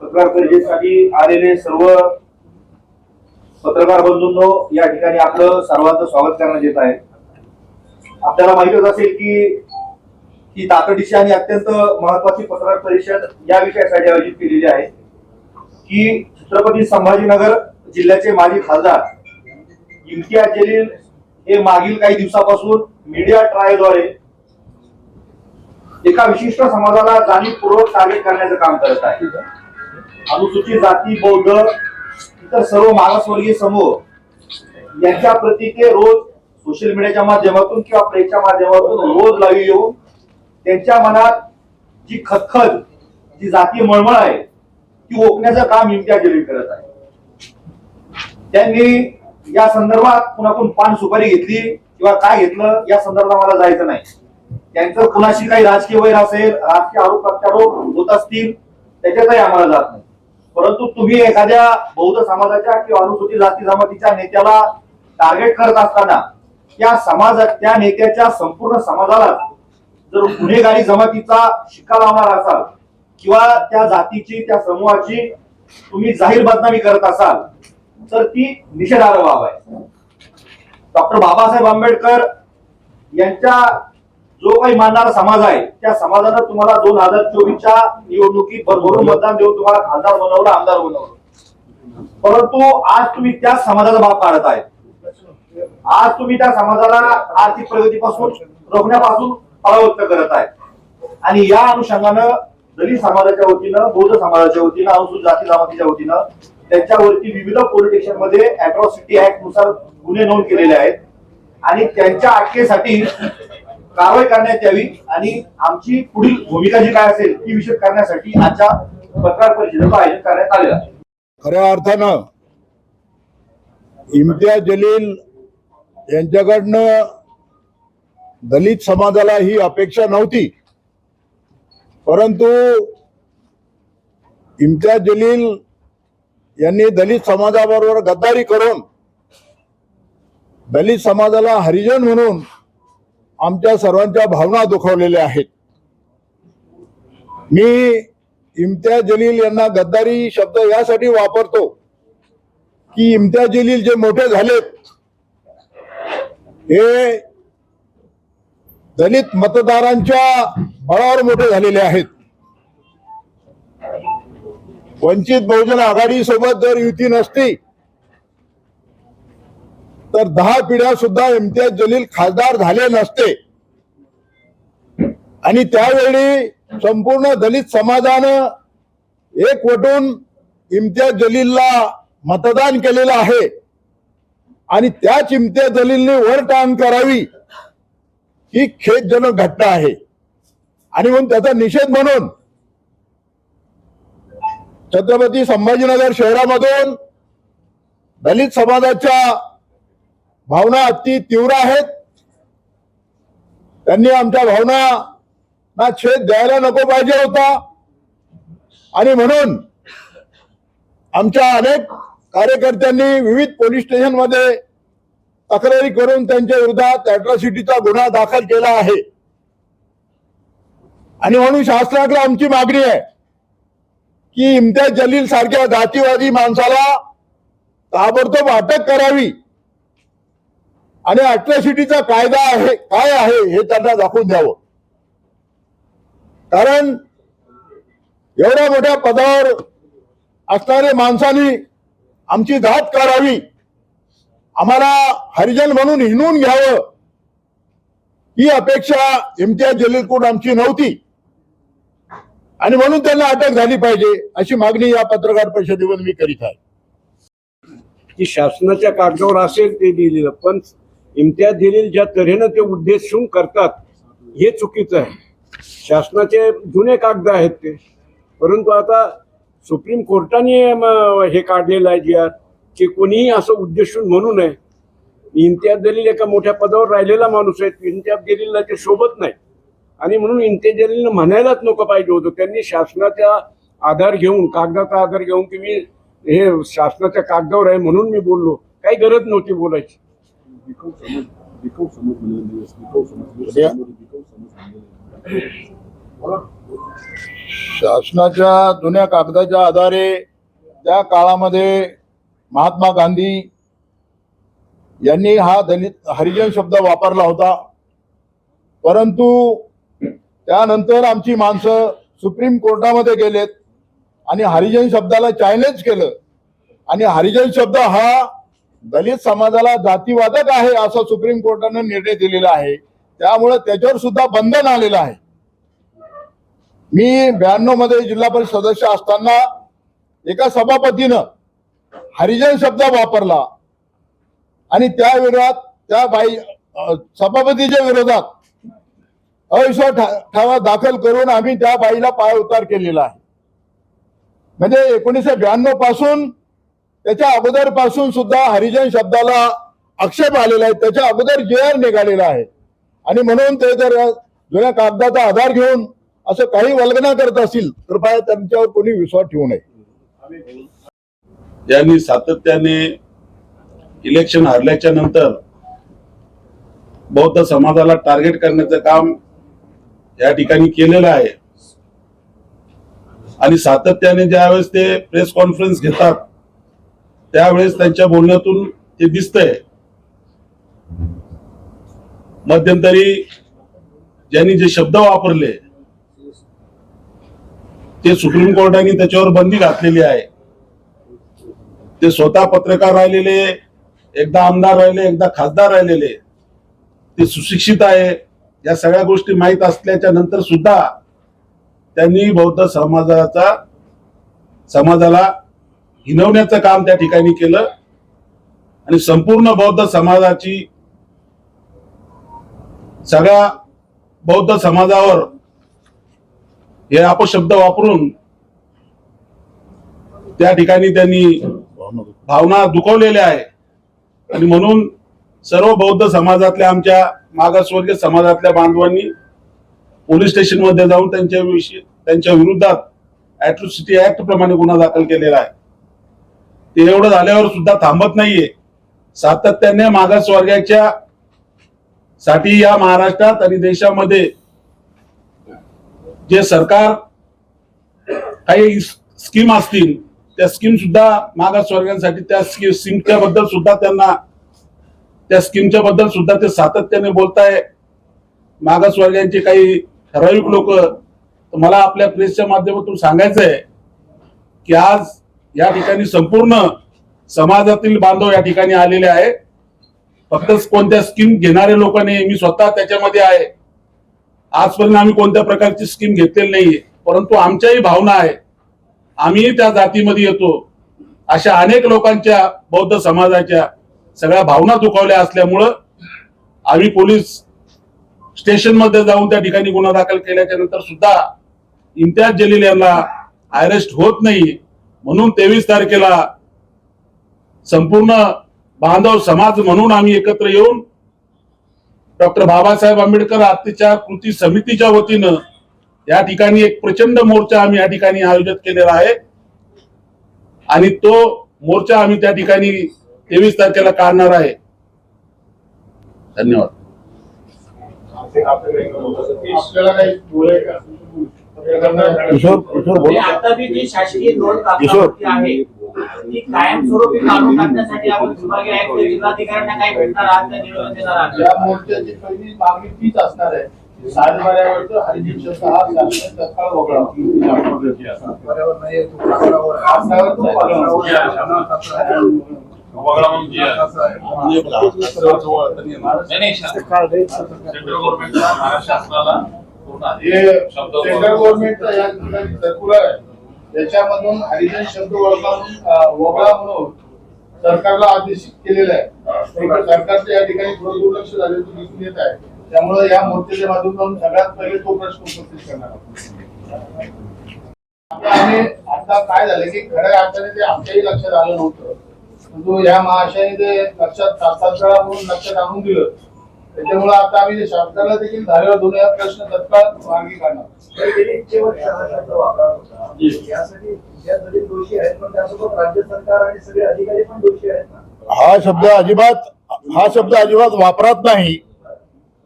पत्रकार परिषदेसाठी आलेले सर्व पत्रकार बंधूंनो या ठिकाणी आपलं सर्वांचं स्वागत करण्यात येत आहे. आपल्याला माहितच असेल की ही तातडीची आणि अत्यंत महत्वाची पत्रकार परिषद या विषयासाठी आयोजित केलेली आहे. की छत्रपती संभाजीनगर जिल्ह्याचे माजी खासदार इम्तियाज जलील हे मागील काही दिवसापासून मीडिया ट्रायलद्वारे एका विशिष्ट समाजाला जाणीवपूर्वक टार्गेट करण्याचं काम करत आहे अनुसूचित जाती बौद्ध इतर सर्व मागासवर्गीय समूह यांच्या प्रती ते रोज सोशल मीडियाच्या माध्यमातून किंवा प्रेसच्या माध्यमातून रोज लावी येऊन त्यांच्या मनात जी खतखत जी जाती मळमळ आहे ती ओकण्याचं काम इम्तियाज जलील करत आहे. त्यांनी या संदर्भात कुणाकडून पान सुपारी घेतली किंवा काय घेतलं या संदर्भात मला जायचं नाही. त्यांचं कुणाशी काही राजकीय वैर असेल राजकीय आरोप प्रत्यारोप होत असतील त्याच्यातही आम्हाला जात नाही. परंतु तुम्ही एखाद्या बौद्ध समाजाच्या किंवा अनुसूचित जाती जमातीच्या नेत्याला टार्गेट करत असताना त्या समाज त्या नेत्याच्या संपूर्ण समाजाला जर गुन्हेगारी जमातीचा शिक्का लावणार असाल किंवा त्या जातीची त्या समूहाची तुम्ही जाहीर बदनामी करत असाल तर ती निषेधार्ह बाब आहे. डॉक्टर बाबासाहेब आंबेडकर यांच्या जो काही मानणारा समाज आहे त्या समाजानं तुम्हाला दोन हजार चोवीसच्या निवडणुकीत भरभरून मतदान देऊन तुम्हाला खासदार बनवलं आमदार बनवलं. परंतु आज तुम्ही त्याच समाजाचा बाप काढत आहे. आज तुम्ही त्या समाजाला आर्थिक प्रगतीपासून रोखण्यापासून परावृत्त करत आहे. आणि या अनुषंगानं दलित समाजाच्या वतीनं बौद्ध समाजाच्या वतीनं अनुसूचित जाती जमातीच्या वतीनं त्यांच्यावरती विविध पोलीस स्टेशनमध्ये अॅट्रॉसिटी ऍक्टनुसार गुन्हे नोंद केलेले आहेत. आणि त्यांच्या अटकेसाठी कारवाई करण्यात यावी आणि आमची पुढील भूमिका जी काय असेल ती विषय करण्यासाठी आजच्या पत्रकार परिषदेचं आयोजन करण्यात आलेलं आहे. खऱ्या अर्थानं इम्तियाज जलील यांच्याकडनं दलित समाजाला ही अपेक्षा नव्हती. परंतु इम्तियाज जलील यांनी दलित समाजाबरोबर गद्दारी करून दलित समाजाला हरिजन म्हणून आमच्या सर्वांच्या भावना दुखवलेल्या आहेत. मी इम्तियाज जलील यांना गद्दारी शब्द यासाठी वापरतो की इम्तियाज जलील जे मोठे झालेत हे दलित मतदारांच्या बळावर मोठे झालेले आहेत. वंचित बहुजन आघाडी सोबत जर युती नसती तर दहा पिढ्या सुद्धा इम्तियाज जलील खासदार झाले नसते. आणि त्यावेळी संपूर्ण दलित समाजानं एकवटून इम्तियाज जलीलला मतदान केलेलं आहे. आणि त्याच इम्तियाज जलीलने वर टांग करावी ही खेदजनक घटना आहे. आणि म्हणून त्याचा निषेध म्हणून छत्रपती संभाजीनगर शहरामधून दलित समाजाच्या भावना अति तीव्र आहेत. त्यांनी आमच्या भावना ना छेद द्यायला नको पाहिजे होता. आणि म्हणून आमच्या अनेक कार्यकर्त्यांनी विविध पोलीस स्टेशनमध्ये तक्रारी करून त्यांच्या विरोधात अॅट्रॉसिटीचा गुन्हा दाखल केला आहे. आणि म्हणून शासनाकडे आमची मागणी आहे की इम्तियाज जलील सारख्या जातीवादी माणसाला ताबडतोब अटक करावी. आणि अट्रॉसिटीचा कायदा आहे काय आहे हे त्यांना दाखवून द्यावं. कारण एवढ्या मोठ्या पदावर असणारे माणसांनी आमची घात करावी आम्हाला हरिजन म्हणून हिनवून घ्यावं ही अपेक्षा इम्तियाज जलीलकडून आमची नव्हती. आणि म्हणून त्यांना अटक झाली पाहिजे अशी मागणी या पत्रकार परिषदेवर मी करीत आहे. की शासनाच्या कागदावर असेल ते लिहिलेलं पण इम्तियाज जलील ज्या तऱ्हेनं ते उद्देशून करतात हे चुकीचं आहे. शासनाचे जुने कागद आहेत ते. परंतु आता सुप्रीम कोर्टाने हे काढलेलं आहे जी आर की कोणीही असं उद्देशून म्हणू नये. इम्तियाज दलील एका मोठ्या पदावर राहिलेला माणूस आहे इम्तियाज जलीलला ते शोभत नाही. आणि म्हणून इम्तियाज जलीलनं म्हणायलाच नको पाहिजे होतं. त्यांनी शासनाचा आधार घेऊन कागदाचा आधार घेऊन की मी हे शासनाच्या कागदावर आहे म्हणून मी बोललो. काही गरज नव्हती बोलायची. बिकव समज बिकव समज बिकव समज बिकव समज शासनाच्या जुन्या कागदाच्या आधारे त्या काळामध्ये महात्मा गांधी यांनी हा दलित हरिजन शब्द वापरला होता. परंतु त्यानंतर आमची माणसं सुप्रीम कोर्टामध्ये गेलेत आणि हरिजन शब्दाला चॅलेंज केलं. आणि हरिजन शब्द हा दलित समाजाला जातीवादक आहे असं सुप्रीम कोर्टानं निर्णय दिलेला आहे. त्यामुळे त्याच्यावर सुद्धा बंधन आलेलं आहे. मी ब्याण्णवमध्ये जिल्हा परिषद सदस्य असताना एका सभापतीनं हरिजन शब्द वापरला. आणि त्या विरोधात त्या बाई सभापतीच्या विरोधात अविश्वास ठा- ठराव दाखल करून आम्ही त्या बाईला पाय उतार केलेला आहे. म्हणजे एकोणीसशे ब्याण्णवपासून त्याच्या अगोदरपासून सुद्धा हरिजन शब्दाला आक्षेप आलेला आहे. त्याच्या अगोदर जे आर निघालेला आहे. आणि म्हणून ते जर जुन्या कागदाचा आधार घेऊन असं काही वल्गना करत असतील कृपया त्यांच्यावर कोणी विश्वास ठेवू नये. यांनी सातत्याने इलेक्शन हरल्याच्या नंतर बौद्ध समाजाला टार्गेट करण्याचं काम या ठिकाणी केलेलं आहे. आणि सातत्याने ज्यावेळेस ते प्रेस कॉन्फरन्स घेतात त्यावेळेस त्यांच्या बोलण्यातून ते दिसतंय. मध्यंतरी ज्यांनी जे शब्द वापरले ते सुप्रीम कोर्टाने त्याच्यावर बंदी घातलेली आहे. ते स्वतः पत्रकार राहिलेले एकदा आमदार राहिले एकदा खासदार राहिलेले ते सुशिक्षित आहे. या सगळ्या गोष्टी माहीत असल्याच्या नंतर सुद्धा त्यांनी बौद्ध समाजाचा समाजाला हिनवण्याचं काम त्या ठिकाणी केलं. आणि संपूर्ण बौद्ध समाजाची सगळ्या बौद्ध समाजावर हे अपशब्द वापरून त्या ठिकाणी त्यांनी भावना दुखवलेल्या आहे. आणि म्हणून सर्व बौद्ध समाजातल्या आमच्या मागासवर्गीय समाजातल्या बांधवांनी पोलीस स्टेशनमध्ये जाऊन त्यांच्या विषयी त्यांच्या विरोधात अॅट्रॉसिटी ऍक्ट प्रमाणे गुन्हा दाखल केलेला आहे. ते एवढं झाल्यावर सुद्धा थांबत नाहीये. सातत्याने मागासवर्गाच्या साठी या महाराष्ट्रात आणि देशामध्ये जे सरकार काही स्कीम असतील त्या स्कीम सुद्धा मागासवर्गांसाठी त्या स्कीमच्या बद्दल सुद्धा त्यांना त्या स्कीमच्या बद्दल सुद्धा ते सातत्याने बोलताय. मागासवर्गांचे काही ठराविक लोक मला आपल्या प्रेसच्या माध्यमातून सांगायचं आहे की आज या ठिकाणी संपूर्ण समाजातील बांधव या ठिकाणी आलेले आहे फक्त कोणत्या स्कीम घेणारे लोक नाही मी स्वतः त्याच्यामध्ये आहे. आजपर्यंत आम्ही कोणत्या प्रकारची स्कीम घेतलेली नाहीये परंतु आमच्याही भावना आहे. आम्ही त्या जातीमध्ये येतो. अशा अनेक लोकांच्या बौद्ध समाजाच्या सगळ्या भावना दुखावल्या असल्यामुळं आम्ही पोलीस स्टेशनमध्ये जाऊन त्या ठिकाणी गुन्हा दाखल केल्याच्यानंतर सुद्धा इम्तियाज जलील यांना अरेस्ट होत नाही म्हणून तेवीस तारखेला संपूर्ण बांधव समाज म्हणून आम्ही एकत्र येऊन डॉक्टर बाबासाहेब आंबेडकर अत्याचार कृती समितीच्या वतीनं या ठिकाणी एक प्रचंड मोर्चा आम्ही या ठिकाणी आयोजित केलेला आहे. आणि तो मोर्चा आम्ही त्या ठिकाणी तेवीस तारखेला काढणार आहे. धन्यवाद? किशोर किशोर म्हणजे बोला आता जी जी शासकीय नोंद किशोर. आहे ती कायमस्वरूपी काढून टाकण्यासाठी आपण विभागीय आयुक्त जिल्हाधिकाऱ्यांना काय भेटणार आहात का निवेदन देणार आहात या मोर्चाची पहिली मागणी तीच असणार आहे सातबाऱ्यावरचं हरिजन शब्द हा शासन तत्काळ वगळा आहे. महाराष्ट्र शासनाला हे सेंट्रल गव्हर्नमेंटचा या ठिकाणी सर्क्युलर आहे. त्याच्यामधून हरिजन शब्द अं, वगळा म्हणून सरकारला आदेशित केलेलं आहे. पण सरकारच्या या ठिकाणी थोडं दुर्लक्ष झालेलं दिसून येत आहे. त्यामुळे या मोर्चाच्या माध्यमातून सगळ्यात पहिले तो प्रश्न उपस्थित करणार आहोत. आम्ही आता काय झालं की खऱ्या अर्थाने ते आमच्याही लक्षात आलं नव्हतं. परंतु या महाशयाने ते लक्षात तात्काळ म्हणून लक्षात आणून दिलं. त्याच्यामुळे आता आम्ही ते शासनाला देखील धारेवर दोन या प्रश्न तत्काळ मार्गी काढणार. इच्छेवर हा शब्द वापरला होता. यासाठी ज्या दलित दोषी आहेत पण त्यासोबत राज्य सरकार आणि सगळे अधिकारी पण दोषी आहेत ना? हा शब्द अजिबात हा शब्द अजिबात वापरत नाही.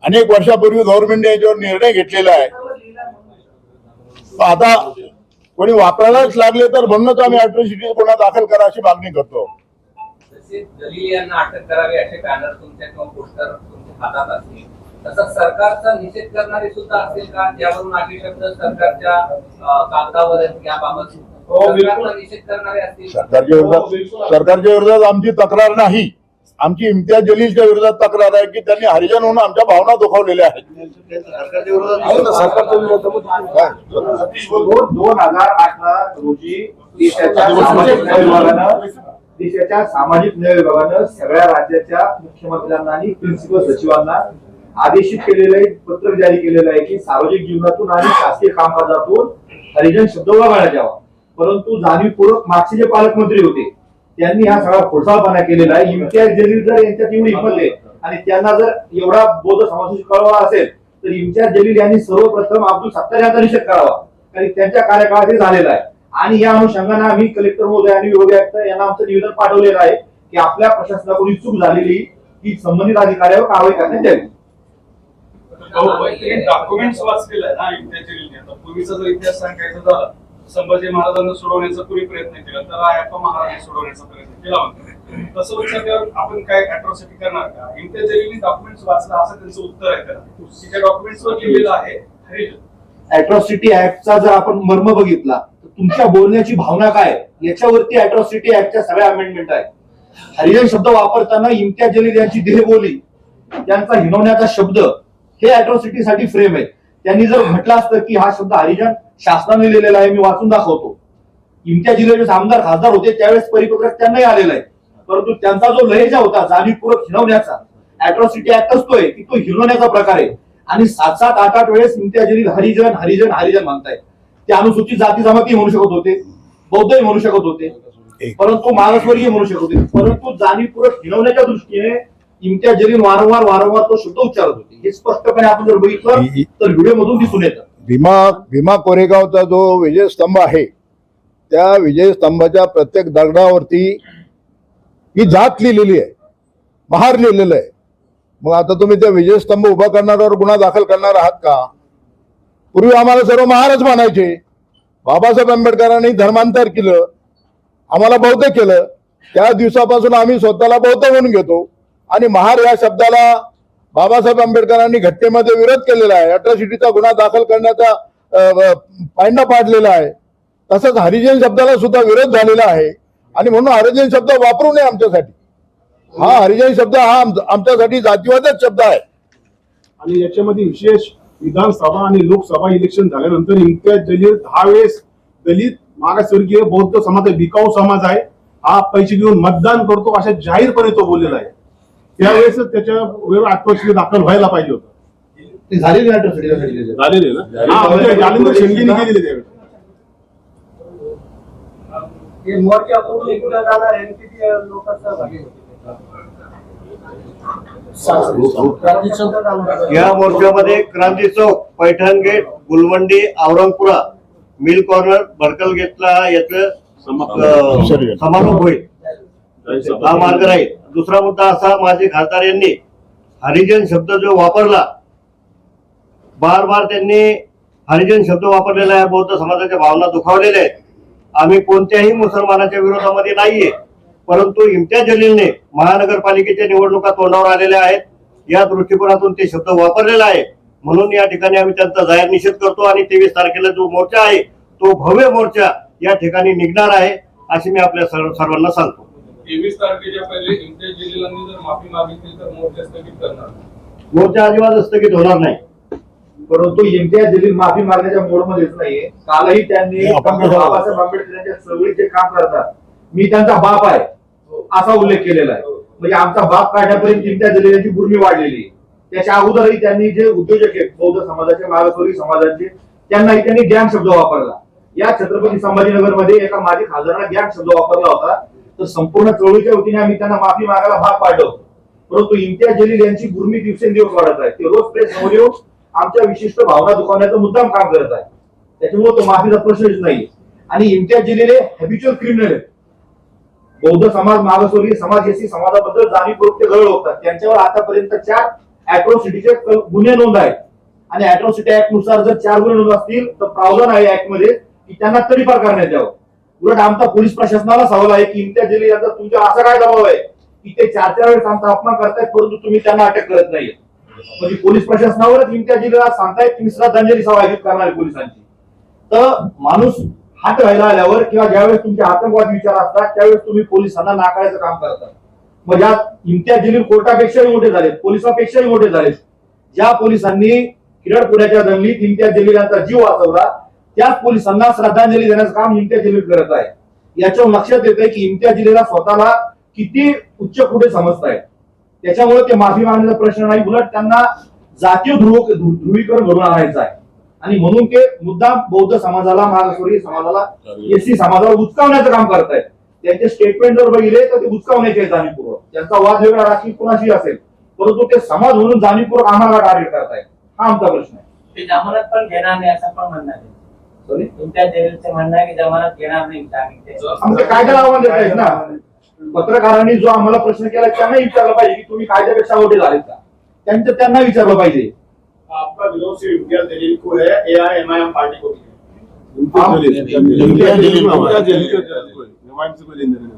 अनेक वर्षापूर्वी गव्हर्नमेंटने याच्यावर निर्णय घेतलेला आहे. आता कोणी वापरायलाच लागले तर म्हणूनच आम्ही अॅट्रॉसिटी गुन्हा दाखल करा अशी मागणी करतो. दलील यांना अटक करावी असे बॅनर तुमच्या किंवा पोस्टर हातात असतील तसंच सरकारचा निषेध करणारे सुद्धा असेल का? शब्द सरकारच्या कागदावर याबाबत. हो, बिलकुल. सरकारचा निषेध करणारे असतील. का? सरकारच्या विरोधात सरकारच्या विरोधात आमची तक्रार नाही. आमची इम्तियाज जलीलच्या विरोधात तक्रार आहे की त्यांनी हरिजन होऊन आमच्या भावना दुखावलेल्या आहेत. दोन हजार अठरा रोजी देशाच्या देशाच्या सामाजिक न्याय विभागानं सगळ्या राज्याच्या मुख्यमंत्र्यांना आणि प्रिन्सिपल सचिवांना आदेशित केलेलं आहे पत्रक जारी केलेलं आहे की सार्वजनिक जीवनातून आणि शासकीय कामकाजातून हरिजन शब्द वगळण्यात यावा. परंतु जाणीवपूर्वक मागचे जे पालकमंत्री होते त्यांनी हा सगळा खोडसाळपणा केलेला आहे. इम्तियाज जलील जर यांच्यात एवढी हिंमत आणि त्यांना जर एवढा बोध समाजाशी कळवा असेल तर इम्तियाज जलील यांनी सर्वप्रथम अब्दुल सत्तार यांचा निषेध करावा. कारण त्यांच्या कार्यकाळात हे झालेला आहे. आणि या अनुषंगाने आम्ही कलेक्टर महोदय आणि विभागीय आयुक्त यांना आमचं निवेदन पाठवलेलं आहे की आपल्या प्रशासनाकडून चूक झालेली की संबंधित अधिकाऱ्यावर कारवाई करण्यात यावी. डॉक्युमेंट्स वाचलेलं ना आता पूर्वीचा जर इतिहास सांगायचा झाला संभाजी महाराजांना सोडवण्याचा कुणी प्रयत्न केला तर रायप्पा महाराजांनी सोडवण्याचा प्रयत्न केला होता. तसं ठेवून आपण काय अट्रॉसिटी करणार का? जलीलनी डॉक्युमेंट्स वाचला असं त्यांचं उत्तर आहे त्याला. की त्या डॉक्युमेंट्स वर लिहिलेलं आहे हरिजन. अॅट्रॉसिटी ऍक्टचा जर आपण मर्म बघितला तुमच्या बोलण्याची भावना काय? याच्यावरती अॅट्रॉसिटी ऍक्टच्या सगळ्या अमेंडमेंट आहेत. हरिजन शब्द वापरताना इम्तियाज जलील यांची देहबोली त्यांचा हिनवण्याचा शब्द हे अॅट्रॉसिटी साठी फ्रेम आहे. त्यांनी जर म्हटलं असतं की हा शब्द हरिजन शासनाने लिहिलेला आहे मी वाचून दाखवतो. इम्तियाज जिल्ह्याचे आमदार खासदार होते त्यावेळेस परिपत्रक त्यांनाही आलेला आहे. परंतु त्यांचा जो लहेजा होता जाणीवपूर्वक हिनवण्याचा अॅट्रॉसिटी ऍक्ट असतोय की तो हिनवण्याचा प्रकार आहे. आणि सात सात आठ आठ वेळेस इम्तियाज जलील हरिजन हरिजन हरिजन म्हणतायत ते अनुसूचित जाती जमाती म्हणू शकत होते बौद्धही म्हणू शकत होते परंतु मागासवर्गीय म्हणू शकत होते. परंतु जाणीवपूर्वक हिनवण्याच्या दृष्टीने इम्तियाज जलील वारंवार वारंवार तो शब्द उच्चारत होते. हे स्पष्टपणे आपण जर बघितलं तर व्हिडिओ मधून दिसून येतं. भीमा भीमा कोरेगावचा जो विजयस्तंभ आहे त्या विजयस्तंभाच्या प्रत्येक दगडावरती ही जात लिहिलेली आहे. महार लिहिलेलं आहे. मग आता तुम्ही त्या विजयस्तंभ उभा करणाऱ्यावर गुन्हा दाखल करणार आहात का? पूर्वी आम्हाला सर्व महारच मानायचे. बाबासाहेब आंबेडकरांनी धर्मांतर केलं आम्हाला बौद्ध केलं. त्या दिवसापासून आम्ही स्वतःला बौद्ध म्हणून घेतो. आणि महार या शब्दाला बाबासाहेब आंबेडकरांनी घटनेमध्ये विरोध केलेला आहे. अट्रॉसिटीचा गुन्हा दाखल करण्याचा पायंडा पाडलेला आहे. तसंच हरिजन शब्दाला सुद्धा विरोध झालेला आहे. आणि म्हणून हरिजन शब्द वापरू नये आमच्यासाठी. हा हरिजन शब्द हा आमच्यासाठी जातीवादच शब्द आहे. आणि याच्यामध्ये विशेष विधानसभा आणि लोकसभा इलेक्शन झाल्यानंतर इम्तियाज जलील दहा वेळेस दलित मागासवर्गीय बौद्ध समाज आहे बिकाऊ समाज आहे हा पैसे घेऊन मतदान करतो अशा जाहीरपणे तो बोललेला आहे. त्यावेळेस त्याच्या वेळ आत्महत्या दाखल व्हायला पाहिजे होतं. ते झालेली झालेले ना? हा आमच्या जालिंदर शेंगेने केलेले त्यावेळेस हे मोर्चा लोकांचा या मोर्चामध्ये Kranti Chowk Paithan gate Gulwandi Aurangpura mill corner Bharkal गेटला याचं समारोप होईल. हा मार्ग राहील. दुसरा मुद्दा असा माझे खासदार यांनी हरिजन शब्द जो वापरला बार बार त्यांनी हरिजन शब्द वापरलेला आहे बौद्ध समाजाच्या भावना दुखावलेल्या आहेत. आम्ही कोणत्याही मुसलमानाच्या विरोधामध्ये नाहीये. परंतु इम्तियाज जलीलने महानगरपालिकेच्या निवडणुका तोंडावर आलेल्या आहेत. या दृष्टिकोनातून ते शब्द वापरलेला आहे. म्हणून या ठिकाणी आम्ही त्यांचा जाहीर निषेध करतो आणि तेवीस तारखेला जो मोर्चा आहे तो भव्य मोर्चा या ठिकाणी निघणार आहे अशी मी आपल्या सर्व- सर्वांना सांगतो. तेवीस तारखेच्या पहिले इम्तियाज जलीलांनी जर माफी मागितली तर मोर्चा स्थगित करणार. मोर्चा अजिबात स्थगित होणार नाही. परंतु इम्तियाज जलील माफी मागण्याच्या मोडमध्येच नाहीये. कालही त्यांनी हे. बाबासाहेब आंबेडकर यांच्या चळवळीत जे काम करतात. मी त्यांचा बाप आहे. असा उल्लेख केलेला आहे. म्हणजे आमचा बाप काढण्यापर्यंत चिंता दिलेल्याची गुर्मी वाढलेली. त्याच्या अगोदरही त्यांनी जे उद्योजक आहेत बौद्ध समाजाचे मागासवर्गीय समाजाचे त्यांनाही त्यांनी गॅंग शब्द वापरला. या छत्रपती संभाजीनगरमध्ये एका माजी खासदारांना गॅंग शब्द वापरला होता. तर संपूर्ण चळवळीच्या वतीने आम्ही त्यांना माफी मागायला भाग पाडलो. परंतु इम्तियाज जलील यांची गुर्मी दिवसेंदिवस वाढत आहे. ते रोज प्रेस समोर येऊन आमच्या विशिष्ट भावना दुखावण्याचं मुद्दाम काम करत आहे. त्याच्यामुळे तो माफीचा प्रश्नच नाही आणि इम्तियाज जलील हे हॅबिच्युअल क्रिमिनल आहेत. बौद्ध समाज मागासवर्गीय समाज एसी समाजाबद्दल जाणीवपूर्वक ते गळ होतात त्यांच्यावर आतापर्यंत चार अॅट्रॉसिटीचे गुन्हे नोंद आहेत. आणि अॅट्रॉसिटी ऍक्टनुसार जर चार गुन्हे नोंद असतील तर प्रावधान आहे ऍक्टमध्ये की त्यांना तडीपार करण्यात यावं. उलट आमचा पोलीस प्रशासनाला सवाल आहे की इम्तियाज जलील यांचा तुमच्या असा काय दबाव आहे की ते चार चार वेळेस आमचा अपमान करतायत परंतु तुम्ही त्यांना अटक करत नाहीये म्हणजे पोलीस प्रशासनावरच इम्तियाज जलीलला सांगतायत की मी श्रद्धांजली सभा आयोजित करणार आहे पोलिसांची. तर माणूस हात व्हायला आल्यावर किंवा ज्यावेळेस तुमचे आतंकवादी विचार असतात त्यावेळेस तुम्ही पोलिसांना नाकारायचं काम करता मग या इम्तियाज जलील कोर्टापेक्षाही मोठे झालेत पोलिसापेक्षाही मोठे झालेत. ज्या पोलिसांनी किरडपुऱ्याच्या दंगलीत इम्तियाज जलील यांचा जीव वाचवला त्याच पोलिसांना श्रद्धांजली देण्याचं काम इम्तियाज जलील करत आहे. याच्यावर लक्षात येत आहे की इम्तियाज जलीलला स्वतःला किती उच्च कुठे समजतायत त्याच्यामुळे ते माफी मागण्याचा प्रश्न नाही उलट त्यांना जातीय ध्रुव ध्रुवीकरण घडून आणायचं आहे. आणि म्हणून ते मुद्दाम बौद्ध समाजाला मागासवर्गीय समाजाला एससी समाजाला उचकावण्याचं काम करतायत. त्यांचे स्टेटमेंट जर बघितले तर ते उचकावण्याचे जाणीवपूर्वक. त्यांचा वाद वेगळा राजकीय कुणाशी असेल परंतु ते समाज म्हणून जाणीवपूर्वक आम्हाला टार्गेट करतायत. हा आमचा प्रश्न आहे. ते जमानत पण घेणार नाही असं पण म्हणणार आहे? Sorry? तुमच्या जलीलचं म्हणणं आहे की जमानत घेणार नाही. आमचे कायद्याला आव्हान देत आहेत ना. पत्रकारांनी जो आम्हाला प्रश्न केला त्यांना विचारलं पाहिजे की तुम्ही कायद्यापेक्षा मोठे झालेत का? त्यांचं त्यांना विचारलं पाहिजे. आपका विरोध सिर्फ इम्तियाज जलील को है A I M I M party को भी है हम- इम्तियाज जलील इम्तियाज जलील एमआयएमसी को लेन देन नाही.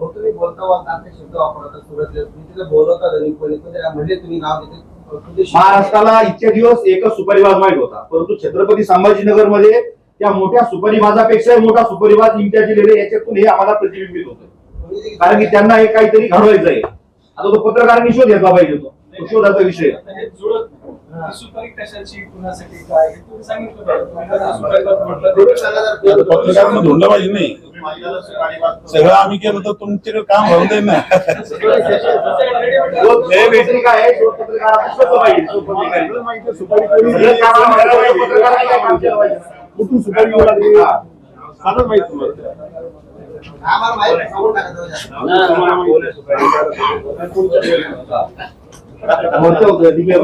हो तुम्ही बोलता बोलता आता शब्द वापरता सुरत तुम्ही तिथे बोलवता जरी कोणी कोणी म्हणजे तुम्ही नाव देते तुझे महाराष्ट्राला इतके दिवस एकच सुपरिवाज माहीत होता. परंतु छत्रपती संभाजीनगरमध्ये त्या मोठ्या सुपरिवाजापेक्षाही मोठा सुपरिवाज इम्तियाज लिहिले याच्यातून हे आम्हाला प्रतिबिंबित होतं कारण की त्यांना हे काहीतरी घडवायचं आहे. आता तो पत्रकारांनी शोध घेतला पाहिजे तो. तो शोधाचा विषय सुपारी कशाची कुणासाठी काय? तुम्ही सांगितलं पत्रकारांना पाहिजे नाही. सगळं आम्ही केलं तर तुमच्याकडे काम होऊन जाईल ना. हे माहिती कुठून सुपारी तुम्हाला. आम्हाला सांगून होतं दिव्य.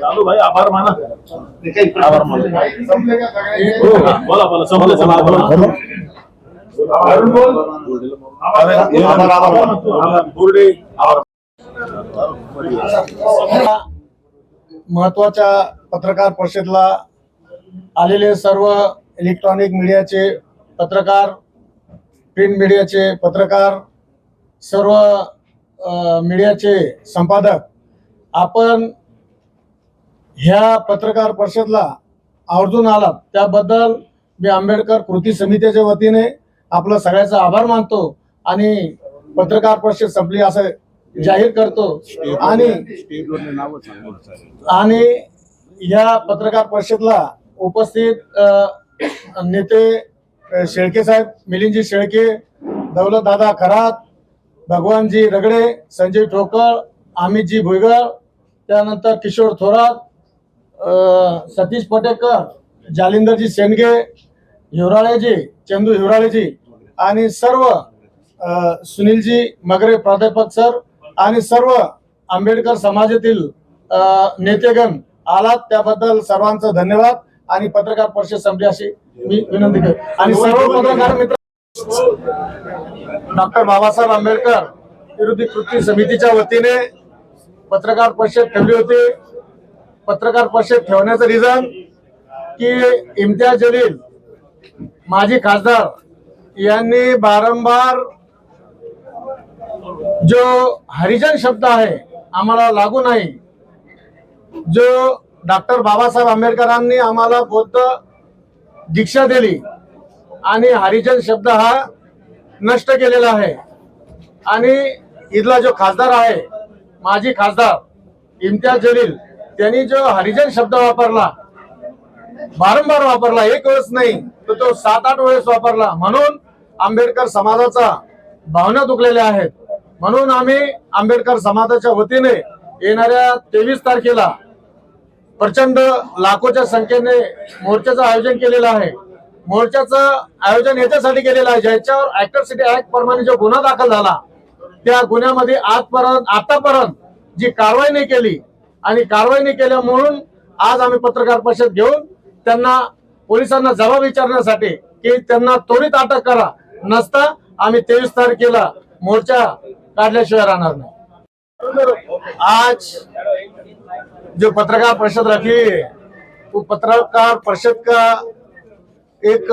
चालू भाई आभार माना आभार माना का? हो, बोला बोला संपलं अरुण बोल. आभार आभार बोर्डे आभार महत्त्वाच्या पत्रकार परिषदेला आलेले सर्व इलेक्ट्रॉनिक मीडियाचे पत्रकार प्रिंट मीडियाचे पत्रकार सर्व मीडियाचे संपादक आपण ह्या पत्रकार परिषदला आवर्जून आलात. त्याबद्दल मी आंबेडकर कृती समितीच्या वतीने आपलं सगळ्याचा आभार मानतो आणि पत्रकार परिषद संपली असं जाहीर करतो. आणि आणि या पत्रकार परिषदला उपस्थित नेते शेळके साहेब मिलिंदजी शेळके दौलत दादा खरात भगवानजी रगडे संजय ठोकळ अमितजी भुईगळ त्यानंतर किशोर थोरात सतीश पटेकर जालिंदरजी सेनगे हिवराळेजी चंदू हिवराळेजी आणि सर्व सुनीलजी मगरे प्राध्यापक सर आणि सर्व आंबेडकर समाजातील नेतेगण आलात. त्याबद्दल सर्वांचं धन्यवाद आणि पत्रकार परिषद संपली अशी मी विनंती करतो. आणि सर्व पत्रकार मित्र डॉक्टर बाबासाहेब आंबेडकर विरोधी कृती समितीच्या वतीने पत्रकार परिषद ठेवली होती. पत्रकार परिषद ठेवण्याचं रिझन की इम्तियाज जलील माजी खासदार यांनी बारंबार जो हरिजन शब्द आहे आम्हाला लागू नाही. जो डॉक्टर बाबासाहेब आंबेडकरांनी आम्हाला बौद्ध दीक्षा दिली. आणि हरिजन शब्द हा नष्ट केलेला आहे. आणि इथला जो खासदार आहे माजी खासदार इम्तियाज जलील त्यांनी जो हरिजन शब्द वापरला वारंवार वापरला एक वेळेस नाही तर तो सात आठ वेळेस वापरला. म्हणून आंबेडकर समाजाचा भावना दुखलेल्या आहेत. म्हणून आम्ही आंबेडकर समाजाच्या वतीने येणाऱ्या तेवीस तारखेला प्रचंड लाखोच्या संख्येने मोर्चाचं आयोजन केलेलं आहे. मोर्चाचं आयोजन याच्यासाठी केलेलं आहे ज्याच्यावर ऍक्टरसिटी ऍक्ट प्रमाणे जो गुन्हा दाखल झाला त्या गुन्ह्यामध्ये आजपर्यंत आतापर्यंत जी कारवाई नाही केली आणि कारवाई नाही केल्या म्हणून आज आम्ही पत्रकार परिषद घेऊन त्यांना पोलिसांना जबाब विचारण्यासाठी की त्यांना त्वरित अटक करा. नसता आम्ही तेवीस तारखेला मोर्चा काढल्याशिवाय राहणार नाही. आज जो पत्रकार परिषद रखी वो पत्रकार परिषद का एक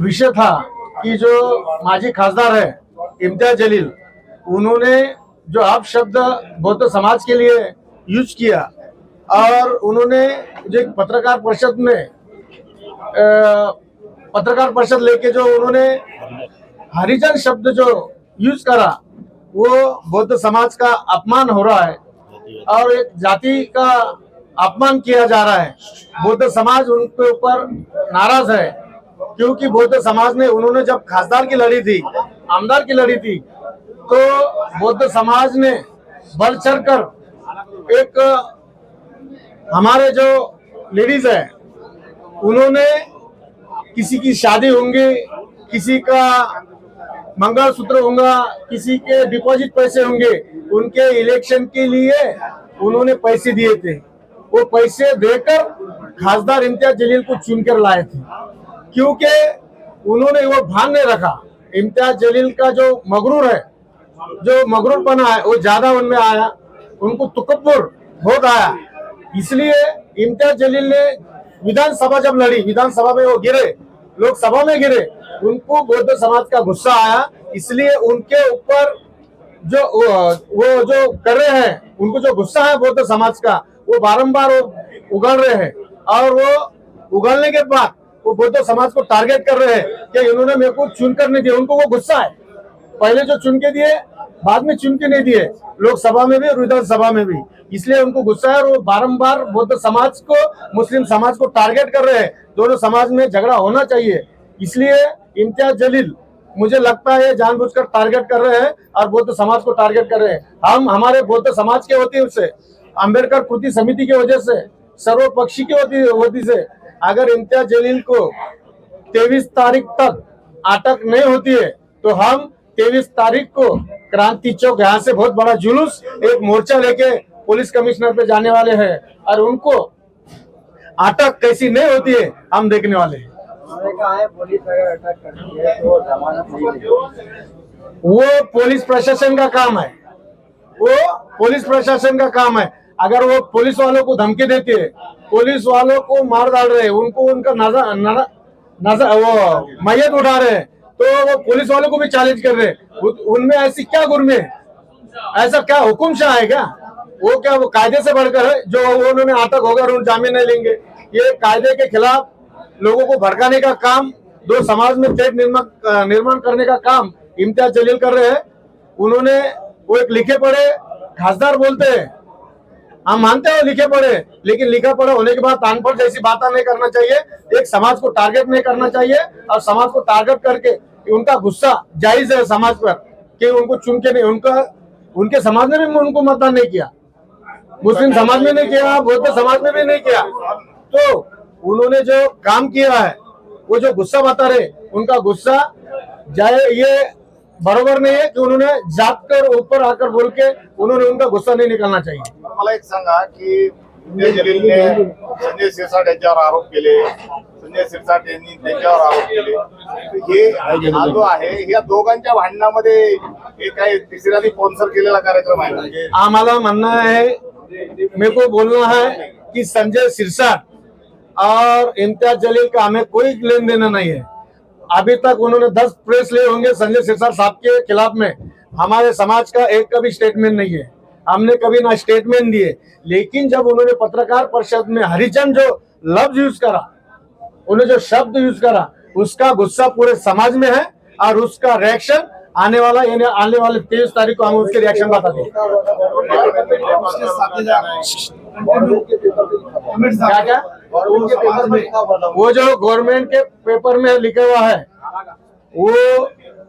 विषय था कि जो माजी खासदार है, इम्तियाज़ जलील, उन्होंने जो आप शब्द बौद्ध समाज के लिए यूज़ किया और उन्होंने जो एक पत्रकार परिषद में पत्रकार परिषद लेके जो उन्होंने हरिजन शब्द जो यूज़ करा, वो बौद्ध समाज का अपमान हो रहा है। और एक जाति का अपमान किया जा रहा है। बौद्ध समाज उनके ऊपर नाराज़ है, क्योंकि बौद्ध समाज ने उन्होंने जब खासदार की लड़ी थी, आमदार की लड़ी थी तो बौद्ध समाज ने बढ़ चढ़कर एक हमारे जो लेडीज़ है, उन्होंने किसी की शादी होंगी, किसी का मंगलसूत्र होगा, किसी के डिपॉजिट पैसे होंगे, उनके इलेक्शन के लिए उन्होंने पैसे दिए थे। वो पैसे देकर खासदार इम्तियाज़ जलील को चुनकर लाए थे। क्योंकि उन्होंने वो भान नहीं रखा। इम्तियाज़ जलील का जो मगरूर है, जो मगरूरपना है, वो ज़्यादा उनमें आया, उनको तुकब्बुर बहुत आया। इसलिए इम्तियाज़ जलील ने विधानसभा जब लड़ी, विधानसभा में वो गिरे, लोकसभा में गिरे, उनको बौद्ध समाज का गुस्सा आया। इसलिए उनके ऊपर जो वो जो कर रहे हैं, उनको जो गुस्सा है बौद्ध समाज का वो बारम्बार उगल रहे हैं। और वो उगलने के बाद वो बौद्ध समाज को टारगेट कर रहे हैं कि इन्होंने मेरे को चुन कर नहीं दिया। उनको वो गुस्सा है। पहले जो चुन के दिए, बाद में चुन के नहीं दिए। लोकसभा में भी और विधानसभा में भी। इसलिए उनको गुस्सा है और वो बारम्बार बौद्ध समाज को, मुस्लिम समाज को टारगेट कर रहे हैं। दोनों समाज में झगड़ा होना चाहिए। इसलिए इम्तियाज़ जलील, मुझे लगता है जानबूझकर टारगेट कर रहे हैं और बौद्ध समाज को टारगेट कर रहे हैं। हम, हमारे बौद्ध समाज के वती से अंबेडकर कृति समिति की वजह से, सर्वपक्षी की वती वती से, अगर इम्तियाज़ जलील को तेईस तारीख तक अटक नहीं होती है तो हम तेईस तारीख को क्रांति चौक यहाँ से बहुत बड़ा जुलूस एक मोर्चा लेके पुलिस कमिश्नर पे जाने वाले हैं और उनको अटक कैसी नहीं होती है, हम देखने वाले हैं। वो पुलिस प्रशासन का काम है। वो पुलिस प्रशासन का काम है। अगर वो पुलिस वालों को धमकी देती है पुलिस वालों को मार डाल रहे हैं उनको उनका नज़र नज़र नज़र, वो मैयत उठा रहे हैं तो वो पुलिस वालों को भी चैलेंज कर रहे। हैं उनमें ऐसी क्या गुरमे? ऐसा क्या हुक्म शाह है क्या? वो क्या वो कायदे से बढ़कर है? जो उन्होंने अटक होगा उन जामीन नहीं लेंगे। ये कायदे के खिलाफ लोगों को भड़काने का काम दो समाज में निर्माण निर्माण करने का काम इम्तियाज़ जलील कर रहे हैं। उन्होंने वो एक लिखे पड़े खासदार बोलते हैं हम मानते हैं लिखे पढ़े, लेकिन लिखा पढ़ा होने के बाद अनपढ़ जैसी बातें नहीं करना चाहिए। एक समाज को टारगेट नहीं करना चाहिए और समाज को टारगेट करके उनका गुस्सा जायज़ है समाज पर, कि उनको चुन के नहीं, उनका, उनके समाज ने भी उनको मतदान नहीं किया। मुस्लिम समाज में नहीं किया, बौद्ध समाज में भी नहीं किया। तो उन्होंने जो काम किया है, वो जो गुस्सा बता रहे, उनका गुस्सा जाए, ये बरोबर नहीं है कि उन्होंने जात कर ऊपर आकर बोल के उन्होंने उनका गुस्सा नहीं निकालना चाहिए। मला एक सांगा की इम्तियाज जलीलने संजय सिरसाट यांच्यावर आरोप केले संजय सिरसाट यांनी त्यांच्यावर आरोप केले. हे हा जो आहे या दोघांच्या भांडणामध्ये हे काही तिसऱ्याने स्पॉन्सर केलेला कार्यक्रम आहे? म्हणजे आम्हाला म्हणणं आहे मेरे को बोलना है कि संजय सिरसाट और इम्तियाज जलील का हमें कोई लेन देना नहीं है अभी तक उन्होंने दस प्रेस लिए होंगे संजय सिरसाट साहब के खिलाफ में। हमारे समाज का एक कभी स्टेटमेंट नहीं है। हमने कभी ना स्टेटमेंट दिए। लेकिन जब उन्होंने पत्रकार परिषद में हरिचंद जो लफ्ज यूज़ करा, उन्होंने जो शब्द यूज़ करा, उसका गुस्सा पूरे समाज में है और उसका रिएक्शन आने वाला आने वाले तेईस तारीख को हम उसके रिएक्शन बता देंगे। क्या क्या वो जो गवर्नमेंट के पेपर में लिखा हुआ है वो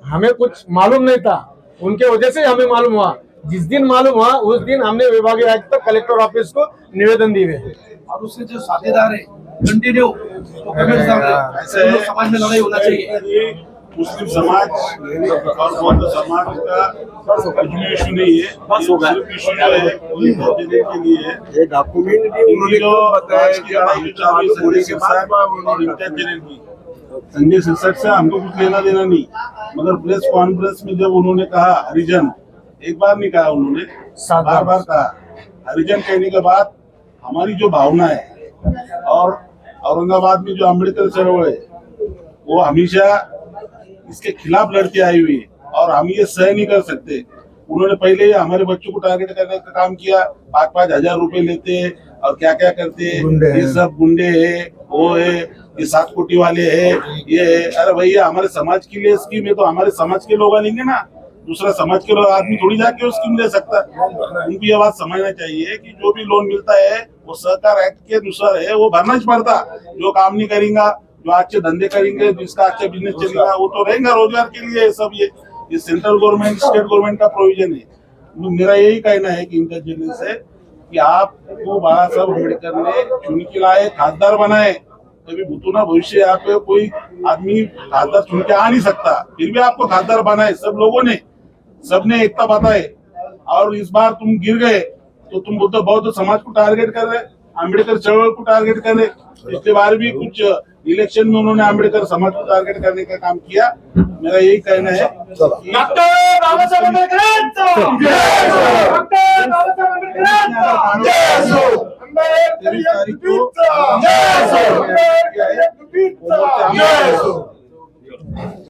हमें कुछ मालूम नहीं था। उनके वजह से हमें मालूम हुआ। जिस दिन मालूम हुआ उस दिन हमने विभागीय आयुक्त तक कलेक्टर ऑफ़िस को निवेदन दिए। और उसके जो साथीदार है कंटिन्यू तो समाज में लड़ाई होना चाहिए। मुस्लिम समाज और बौद्ध समाज का इशू नहीं है। सिर्फ़ इशू जो है। जलील के लिए ये डॉक्यूमेंट भी जो संजय और सिरसाट से हमको कुछ लेना देना नहीं। मगर प्रेस कॉन्फ्रेंस में जब उन्होंने कहा हरिजन एक बार नहीं कहा उन्होंने बार। बार। कहा हरिजन कहने के बाद हमारी जो भावना है और औरंगाबाद में जो अंबेडकर चळवळ है वो हमेशा इसके खिलाफ लड़ती आई हुई है और हम ये सह नहीं कर सकते। उन्होंने पहले ही हमारे बच्चों को टारगेट करने का काम किया पाँच पाँच हज़ार रुपए लेते हैं और क्या क्या करते हैं? ये सब गुंडे है वो है ये सात कोटी वाले है ये है। अरे भैया हमारे समाज के लिए स्कीम है तो हमारे समाज के लोग लेंगे ना। दूसरा समाज के लोग आदमी थोड़ी जाके वो स्कीम ले सकता। है उनको ये बात समझना चाहिए कि जो भी लोन मिलता है वो सहकार एक्ट के अनुसार है वो भरना ही पड़ता। जो काम नहीं करेगा जो अच्छे धंधे करेंगे जिसका अच्छा बिज़नेस चलेगा वो तो रहेगा रोज़गार के लिए सब ये ये सेंट्रल गवर्नमेंट स्टेट गवर्नमेंट का प्रोविज़न है। तो मेरा यही कहना है कि इनका ज़िले से कि आपको बाबा साहब अंबेडकर ने चुन के लाए, खासदार बनाए, कभी भूतूना भविष्य यहाँ पे कोई आदमी खासदार चुन के आ नहीं सकता। फिर भी आपको खासदार बनाए, सब लोगों ने, सबने एकता बताए। और इस बार तुम गिर गए तो तुम बुद्ध बौद्ध समाज को टारगेट कर रहे अम्बेडकर चळवळ को टारगेट कर रहे पिछले बार भी कुछ इलेक्शन में उन्होंने अम्बेडकर समाज को टारगेट करने का काम किया. मेरा यही कहना है कि डॉक्टर बाबासाहेब आंबेडकरांचा डॉक्टर बाबासाहेब आंबेडकरांचा तेईस तारीख को